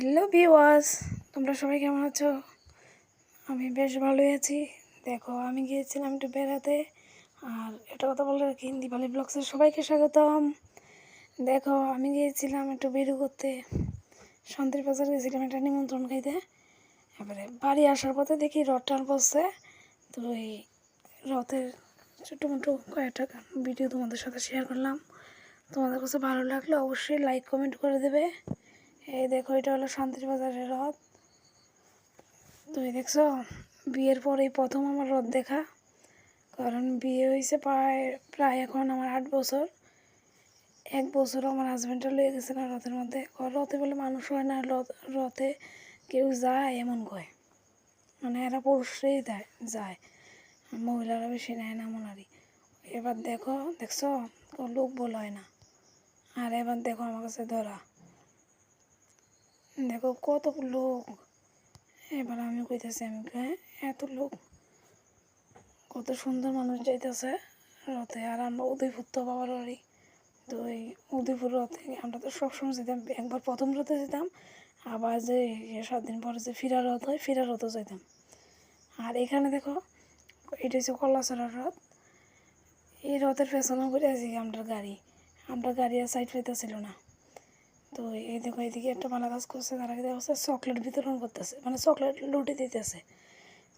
Hello ভিওয়াস তোমরা সবাই কেমন আছো? আমি বেশ ভালোই আছি। দেখো, আমি গিয়েছিলাম একটু বেড়াতে, আর এটা কথা বলে রাখি হিন্দি দীপালি ব্লগসের সবাইকে স্বাগতম। দেখো, আমি গিয়েছিলাম একটু বেরু করতে। শান্তির বাজার গেছিলাম একটা নিমন্ত্রণ খাইতে। এবারে বাড়ি আসার পথে দেখি রথ টান বসছে তো এই রথের ছোটো মোটো কয়েকটা ভিডিও তোমাদের সাথে শেয়ার করলাম। তোমাদের কাছে ভালো লাগলে অবশ্যই লাইক কমেন্ট করে দেবে। এই দেখো, এটা হলো শান্তির বাজারের রথ। তুমি দেখছ? বিয়ের পরে প্রথম আমার রথ দেখা। কারণ বিয়ে হয়েছে প্রায় প্রায় এখন আমার আট বছর। এক বছর আমার হাজব্যান্ডটা লেগে গেছে না রথের মধ্যে। রথে বলে মানুষ হয় না, রথ কেউ যায় এমন কয়। মানে এরা পুরুষরাই দেয়, যায়। মহিলারা বেশি নেয় না মনারি। এবার দেখো, দেখছ? লোক বল হয় না। আর এবার দেখো আমার কাছে ধরা। দেখো, কত লোক। এবার আমি কইতেছি, আমি এত লোক। কত সুন্দর মানুষ যাইতেছে রথে। আর আমরা উদয়পুর তো বাবার বাড়ি। তো এই উদয়পুর রথে আমরা তো সবসময় যেতাম। একবার প্রথম রথে যেতাম, আবার যে ইয়ে সাত দিন পরে যে ফিরা রথ হয়, ফিরা রথও যেতাম আর এখানে দেখো, এটা হচ্ছে কলাচড়ার রথ। এই রথের পেছনে করে আছি আমরা গাড়ি। আমরা গাড়ি আর সাইড পাইতেছিল না। তো এই দেখো এদিকে একটা মালা কাজ করছে, তারা কি দেখছে চকলেট বিতরণ করতেছে মানে চকলেট লুটে দিতেছে।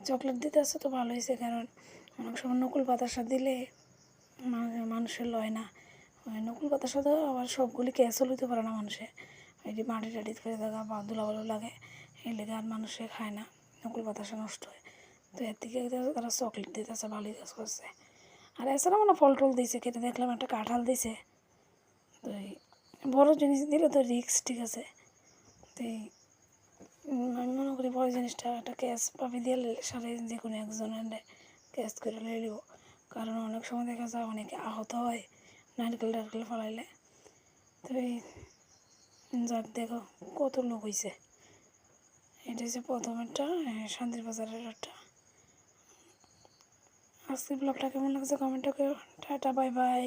চকলেট দিতেছে তো ভালো হয়েছে, কারণ অনেক সময় নকুল বাতাসা দিলে মানুষের লয় না। নকুল বাতাসা তো আবার সবগুলি ক্যাশও লইতে পারে না মানুষে। এই যে মাটি টাটি করে থাকা বা ধুলাবালু লাগে, এই লেগে আর মানুষে খায় না, নকুল বাতাসা নষ্ট হয়। তো এর থেকে তারা চকলেট দিতেছে, ভালোই কাজ করছে। আর এছাড়া মানে ফল টল দিয়েছে, কেটে দেখলাম একটা কাঁঠাল দিছে তো বড় জিনিস দিলে তো রিক্স ঠিক আছে? তো আমি মনে করি বড় জিনিসটা একটা ক্যাশ পাবি দিয়ে সারে যে কোনো একজনের ক্যাশ করে নিব। কারণ অনেক সময় দেখা যায় অনেকে আহত হয় নারকেল টারকেল ফলাইলে। তো এই, যাক দেখো কত লোক হয়েছে এটা হচ্ছে প্রথমেরটা শান্তির বাজারের একটা। আজকের ব্লগটা কেমন লাগছে? কমেন্টে টাটা বাই বাই